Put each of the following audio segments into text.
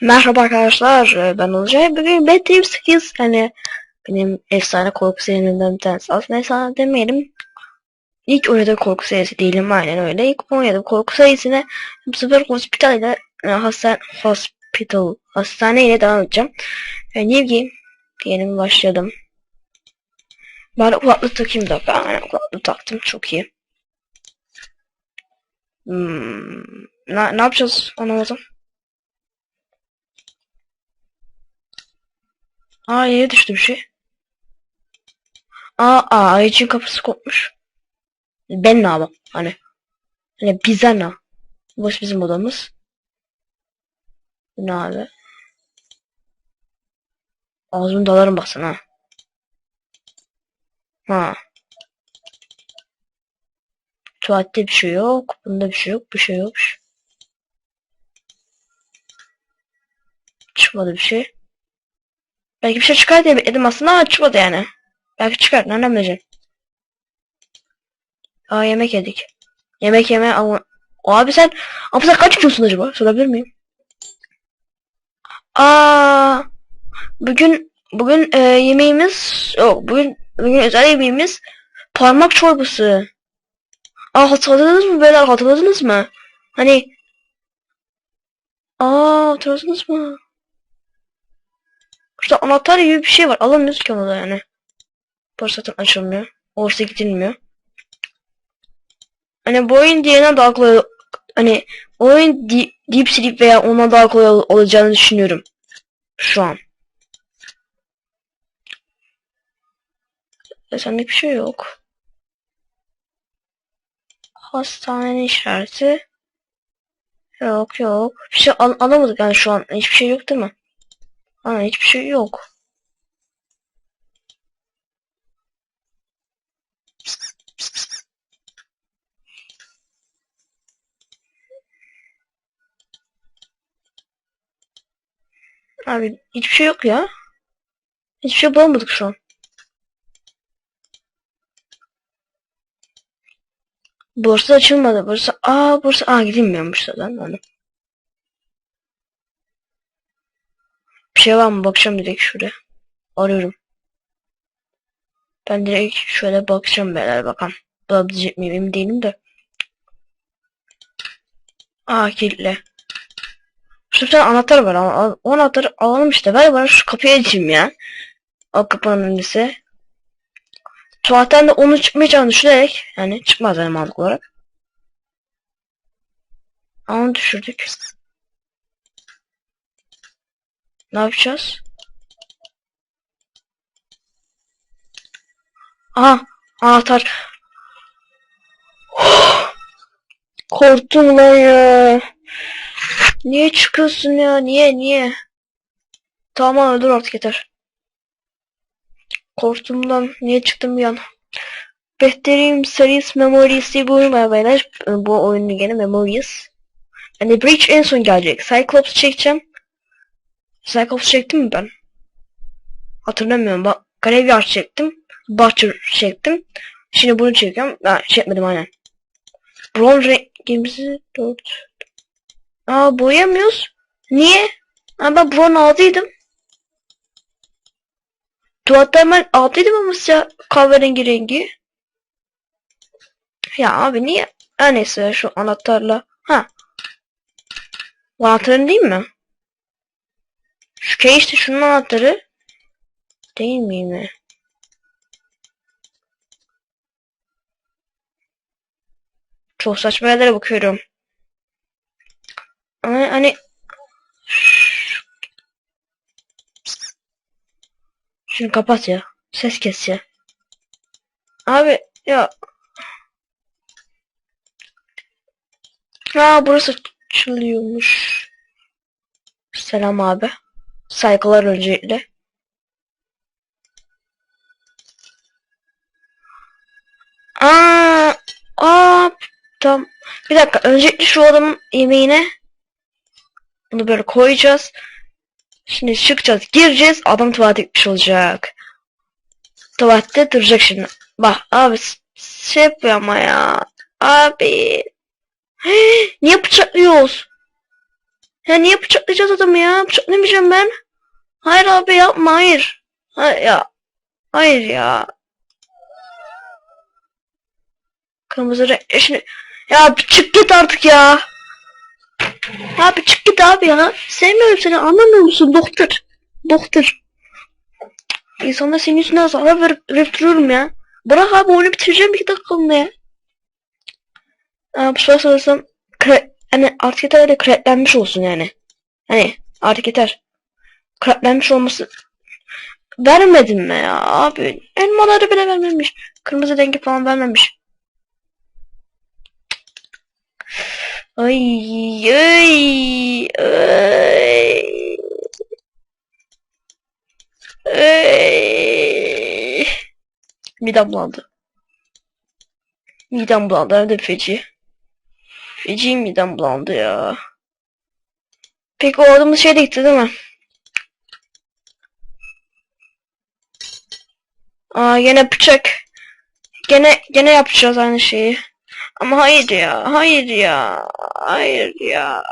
Merhaba arkadaşlar, e, ben Olcay. Bugün Bad Dreams 8, hani benim efsane korku serilerinden bir tanesi. Aslında efsane demeyelim. İlk oynadığım korku serisi değilim, aynen öyle. İlk oynadığım korku serisine bu sefer hospital ile, e, hastan, hospital, hastane ile devam edeceğim. E, New Game diyelim başladım. Bari kulaklık takayım da. Ben aynen kulaklık taktım, çok iyi. Hmm, ne, ne yapacağız anlamadım. Aa yere düştü bir şey. Aa, aa ayıcın kapısı kopmuş. Ben ne yapayım? Hani. Hani bize ne? Boş bizim odamız. Ne abi? Ağzımı dalarım baksana ha. Ha. Tuvalette bir şey yok. Bunda bir şey yok. Bir şey yok. Çıkmadı bir şey. Belki bir şey çıkar diye bekledim aslında ama çıkmadı yani. Belki çıkar. Nereden bileceksin? Aa yemek yedik. Yemek yeme ama... Abi sen... Abi sen kaç kilosun acaba? Sorabilir miyim? Aa, bugün bugün e, yemeğimiz yok. Bugün bugün özel yemeğimiz parmak çorbası. Aa hatırladınız mı beyler? Hatırladınız mı? Hani Aa hatırladınız mı? İşte anahtar gibi bir şey var. Alamıyoruz ki onu da yani. Burası zaten açılmıyor. Orası gidilmiyor. Hani bu oyun diğerine daha kolay hani oyun Deep, Sleep veya ona daha kolay ol- olacağını düşünüyorum. Şu an. E, sende bir şey yok. Hastanenin işareti. Yok yok. Bir şey al alamadık yani şu an. Hiçbir şey yok değil mi? Ha, hiçbir şey yok. Abi hiçbir şey yok ya. Hiçbir şey bulamadık şu an. Burası açılmadı. Burası aa burası aa gidilmiyormuş zaten hani. Şey var mı? Bakacağım direkt şuraya. Arıyorum. Ben direkt şöyle bakacağım beyler bakalım. Bulabilecek miyim emin değilim de. Aa kilitli. Şu bir anahtar var ama o anahtarı alalım işte. Ver bana şu kapıyı açayım ya. O kapının önündesi. Tuvaletten de onu çıkmayacağını düşünerek yani çıkmaz yani mantıklı olarak. Ama düşürdük. Ne yapacağız? Aha anahtar. Korktum lan ya. Niye çıkıyorsun ya? Niye niye? Tamam öldür artık yeter. Korktum lan. Niye çıktım bir an? Behterim Series Memories'i bulmaya beyler. Bu oyunun gene Memories. Hani Breach en son gelecek. Cyclops çekeceğim. Cyclops çektim mi ben? Hatırlamıyorum. Bak Graveyard çektim. Butcher çektim. Şimdi bunu çekiyorum. Ben çekmedim aynen. Bronze rengimizi 4. Aa boyamıyoruz. Niye? Aa, ben bron aldıydım. Tuvalette ben aldıydım ama siyah kahverengi rengi. Ya abi niye? Her neyse şu anahtarla. Ha. Bu anahtarın değil mi? Şu key işte şunun anahtarı. Değil mi mi? Çok saçma yerlere bakıyorum. Ama hani şunu kapat ya. Ses kes ya. Abi ya. Aa burası açılıyormuş. Selam abi. Saygılar öncelikle. Aa, aa, tam. Bir dakika. Öncelikle şu adamın yemeğine bunu böyle koyacağız. Şimdi çıkacağız, gireceğiz. Adam tuvalete gitmiş olacak. Tuvalette duracak şimdi. Bak abi şey yapıyor ama ya. Abi. Niye bıçaklıyoruz? Ya niye bıçaklayacağız adamı ya? Bıçaklamayacağım ben. Hayır abi yapma hayır. Hayır ya. Hayır ya. Kırmızı renk. e Şimdi... Ya bir çık git artık ya. Abi çık git abi ya. Sevmiyorum seni anlamıyor musun doktor? Doktor. İnsanlar senin yüzünden zarar verip, verip duruyorum ya. Bırak abi oyunu bitireceğim iki dakikalığına ya. Aa, bu kre- hani artık yeter cracklenmiş olsun yani. Hani artık yeter. Cracklenmiş olması vermedim mi ya abi? Elmaları bile vermemiş. Kırmızı rengi falan vermemiş. Ay ay ay. Ay. Midem bulandı. Midem bulandı hem de feci. Feci midem bulandı ya. Peki o adamın şey de gitti değil mi? Aa gene bıçak. Gene gene yapacağız aynı şeyi. Ama hayır ya. Hayır ya. Hayır ya.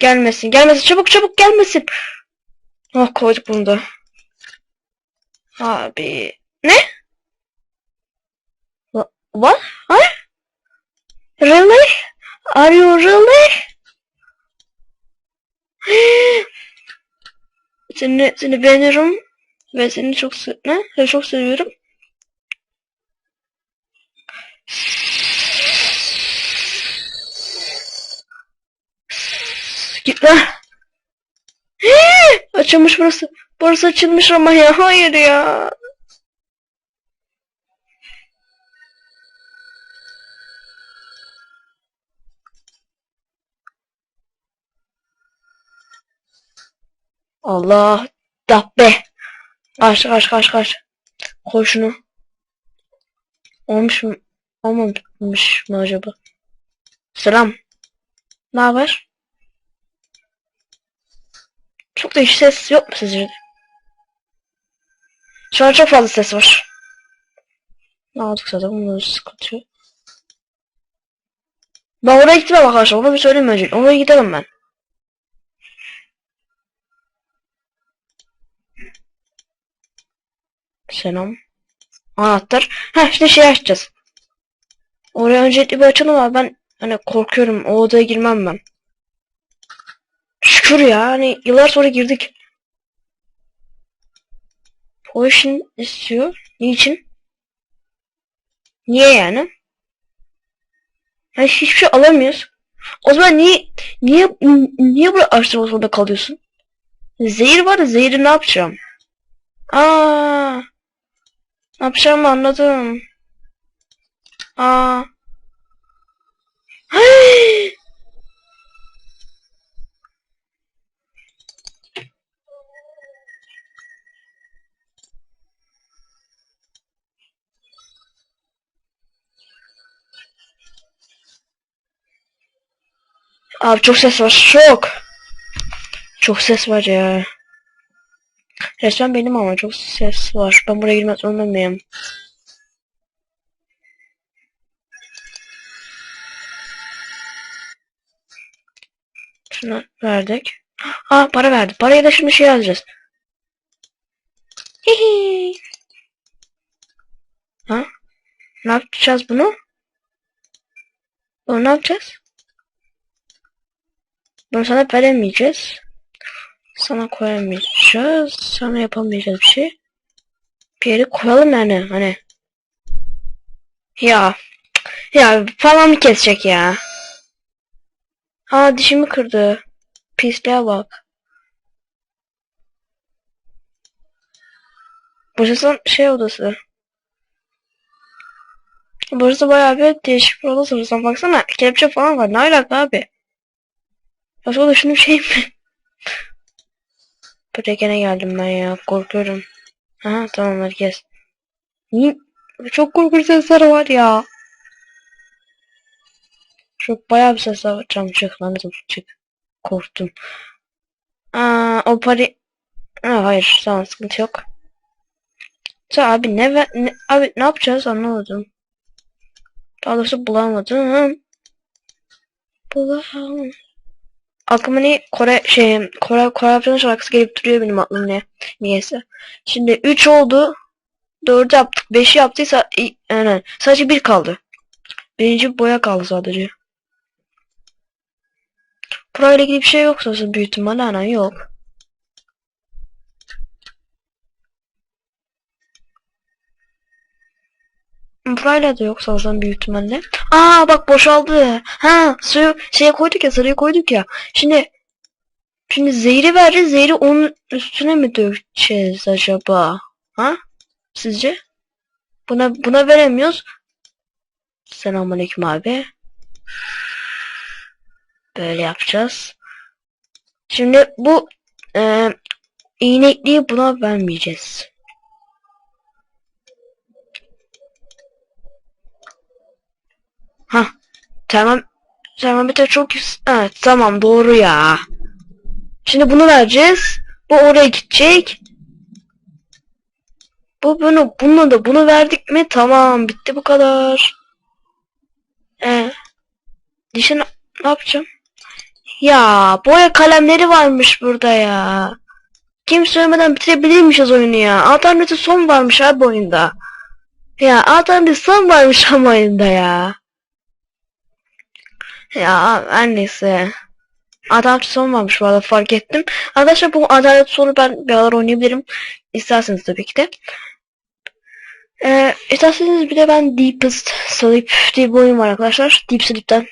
Gelmesin. Gelmesin. Çabuk çabuk gelmesin. Oh koyduk bunu da. Abi. Ne? Wha- What? What? Really? Are you really? Seni, seni beğeniyorum ve seni çok ne? Seni çok seviyorum. Git lan. Açılmış burası. Burası açılmış ama ya. Hayır ya. Allah. Dabbe. Kaç kaç kaç kaç. Koy şunu. Olmuş mu? Olmamış mı acaba? Selam. Ne haber? Çok da hiç ses yok mu sizce? Şu an çok fazla ses var. Ne aldık zaten bunun sıkıntı. Ben oraya gitmem arkadaşlar. Onu bir söyleyeyim önce. Oraya gidelim ben. Selam. Anahtar. Ha işte şey açacağız. Oraya öncelikle bir açalım ama ben hani korkuyorum. O odaya girmem ben. Şükür ya. Hani yıllar sonra girdik. Potion istiyor. Niçin? Niye yani? Hani hiçbir şey alamıyoruz. O zaman niye niye niye buraya araştırma zorunda kalıyorsun? Zehir var da zehri ne yapacağım? Aa, ne yapacağımı anladım. Aa. Hey! Abi çok ses var. Çok. Çok ses var ya. Resmen benim ama çok ses var. Ben buraya girmek zorunda mıyım? Şunu verdik. Ha para verdi. Parayı da şimdi şey alacağız. Hihi. Ha? Ne yapacağız bunu? Bunu ne yapacağız? Bunu sana veremeyeceğiz. Sana koyamayacağız. Sana yapamayacağız bir şey. Bir yere koyalım yani hani. Ya. Ya falan mı kesecek ya? Ha dişimi kırdı. Pisliğe bak. Burası şey odası. Burası bayağı bir değişik bir odası. Burası baksana kelepçe falan var. Ne alaka abi? Başka da şunun şey mi? Buraya geldim ben ya. Korkuyorum. Aha tamam herkes. Çok korkunç sesler var ya. Çok bayağı bir sesler var. Tamam çık çık. Korktum. Aa, o parayı... Ha, hayır tamam sıkıntı yok. Sen abi ne, ve- ne abi ne yapacağız anlamadım. Daha doğrusu bulamadım. Bulamadım. Aklıma ne Kore şey Kore Korapcan şarkısı gelip duruyor benim aklıma ne niyeyse. Şimdi 3 oldu. 4 yaptık. 5 yaptıysa aynen. Sadece 1 kaldı. Birinci boya kaldı sadece. Burayla ilgili bir şey yok sanırım büyük ihtimalle. Aynen yok. Burayla da yok sanırım büyük ihtimalle. Aa bak boşaldı. Ha suyu şeye koyduk ya sarıya koyduk ya. Şimdi şimdi zehri vereceğiz. Zehri onun üstüne mi dökeceğiz acaba? Ha? Sizce? Buna buna veremiyoruz. Selamünaleyküm abi. Böyle yapacağız. Şimdi bu e, iğnekliği buna vermeyeceğiz. Ha, termom termometre çok Evet, tamam doğru ya. Şimdi bunu vereceğiz. Bu oraya gidecek. Bu bunu bunu da bunu verdik mi? Tamam bitti bu kadar. Ee, dişi ne ne yapacağım? Ya boya kalemleri varmış burada ya. Kim söylemeden bitirebilirmişiz oyunu ya. Alternatif son varmış abi oyunda. Ya alternatif son varmış ama oyunda ya. Ya her neyse. Son varmış bu arada fark ettim. Arkadaşlar bu alternatif sonu ben bir aralar oynayabilirim. İsterseniz tabii ki de. Ee, isterseniz bir de ben Deepest Sleep diye bir oyun var arkadaşlar. Deep Sleep'ten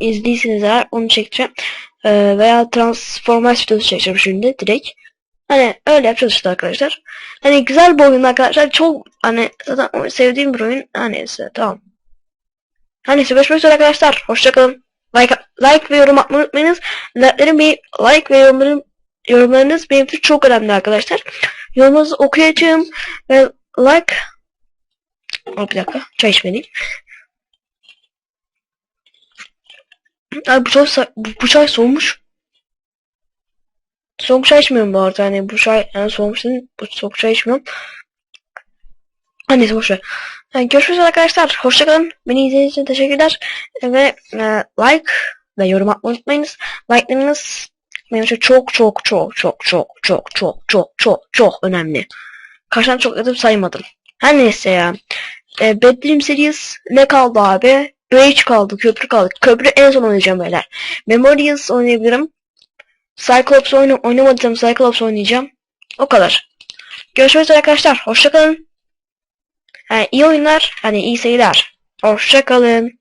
izleyseniz eğer onu çekeceğim. Ee, veya Transformers videosu çekeceğim şimdi direkt. Hani öyle yapacağız işte arkadaşlar. Hani güzel bir oyun arkadaşlar. Çok hani zaten sevdiğim bir oyun. Hani neyse tamam. Hani görüşmek üzere arkadaşlar. Hoşçakalın. Like, like ve yorum atmayı unutmayınız. Like'lerin bir like ve yorumların, yorumlarınız benim için çok önemli arkadaşlar. Yorumunuzu okuyacağım ve like Aa, bir dakika. Çay içmeliyim. Ay bu çay, bu, bu çay soğumuş. Soğuk çay içmiyorum bu arada. Yani bu çay yani soğumuş değil. Bu soğuk çay içmiyorum. Ha neyse boşver. Yani görüşürüz arkadaşlar. Hoşçakalın. Beni izlediğiniz için teşekkürler. Ve e, like ve yorum atmayı unutmayınız. Like'larınız benim için çok çok çok çok çok çok çok çok çok çok önemli. Kaç tane çok yazıp saymadım. Her neyse ya. E, Bad Dream Series ne kaldı abi? Rage kaldı, köprü kaldı. Köprü en son oynayacağım beyler. Memories oynayabilirim. Cyclops oyna oynamadım. Cyclops oynayacağım. O kadar. Görüşmek üzere arkadaşlar. Hoşçakalın. Yani iyi oyunlar. Hani iyi seyirler. Hoşçakalın.